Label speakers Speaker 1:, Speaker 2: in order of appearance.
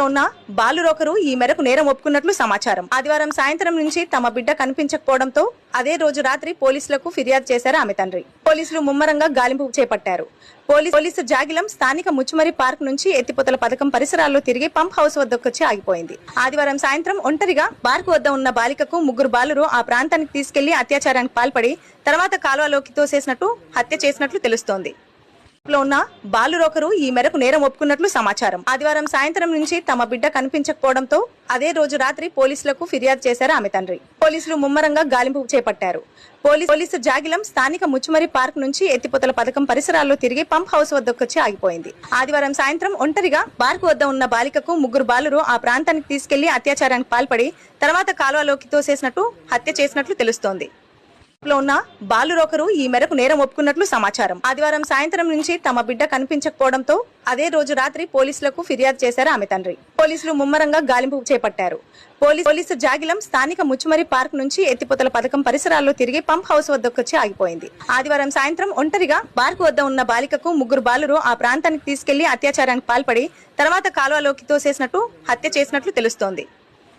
Speaker 1: లో ఉన్న బాలురొకరు ఈ మేరకు నేరం ఒప్పుకున్నట్లు సమాచారం. ఆదివారం సాయంత్రం నుంచి తమ బిడ్డ కనిపించకపోవడంతో అదే రోజు రాత్రి పోలీసులకు ఫిర్యాదు చేశారు ఆమె తండ్రి. పోలీసులు ముమ్మరంగా గాలింపు చేపట్టారు. పోలీసు పోలీసు జాగిలం స్థానిక ముచ్చుమరి పార్క్ నుంచి ఎత్తిపోతల పథకం పరిసరాల్లో తిరిగి పంప్ హౌస్ వద్దకొచ్చి ఆగిపోయింది. ఆదివారం సాయంత్రం ఒంటరిగా పార్క్ వద్ద ఉన్న బాలికకు ముగ్గురు బాలురు ఆ ప్రాంతానికి తీసుకెళ్ళి అత్యాచారానికి పాల్పడి తర్వాత కాలువలోకి తోసేసినట్టు హత్య చేసినట్లు తెలుస్తోంది. లో ఉన్న బాలురొకరు ఈ మేరకు నేరం ఒప్పుకున్నట్లు సమాచారం. ఆదివారం సాయంత్రం నుంచి తమ బిడ్డ కనిపించకపోవడంతో అదే రోజు రాత్రి పోలీసులకు ఫిర్యాదు చేశారు ఆమె తండ్రి. పోలీసులు ముమ్మరంగా గాలింపు చేపట్టారు. పోలీసు జాగిలం స్థానిక ముచ్చుమరి పార్క్ నుంచి ఎత్తిపోతల పథకం పరిసరాల్లో తిరిగి పంప్ హౌస్ వద్దకొచ్చి ఆగిపోయింది. ఆదివారం సాయంత్రం ఒంటరిగా పార్క్ వద్ద ఉన్న బాలికకు ముగ్గురు బాలురు ఆ ప్రాంతానికి తీసుకెళ్ళి అత్యాచారానికి పాల్పడి తర్వాత కాలువలోకి తోసేసినట్టు హత్య చేసినట్లు తెలుస్తోంది. లో ఉన్న బాలురొకరు ఈ మేరకు నేరం ఒప్పుకున్నట్లు సమాచారం. ఆదివారం సాయంత్రం నుంచి తమ బిడ్డ కనిపించకపోవడంతో అదే రోజు రాత్రి పోలీసులకు ఫిర్యాదు చేశారు ఆమె తండ్రి. పోలీసులు ముమ్మరంగా గాలింపు చేపట్టారు. పోలీసు పోలీసు జాగిలం స్థానిక ముచ్చుమరి పార్క్ నుంచి ఎత్తిపోతల పథకం పరిసరాల్లో తిరిగి పంప్ హౌస్ వద్దకొచ్చి ఆగిపోయింది. ఆదివారం సాయంత్రం ఒంటరిగా పార్క్ వద్ద ఉన్న బాలికకు ముగ్గురు బాలురు ఆ ప్రాంతానికి తీసుకెళ్ళి అత్యాచారానికి పాల్పడి తర్వాత కాలువలోకి తోసేసినట్టు హత్య చేసినట్లు తెలుస్తోంది.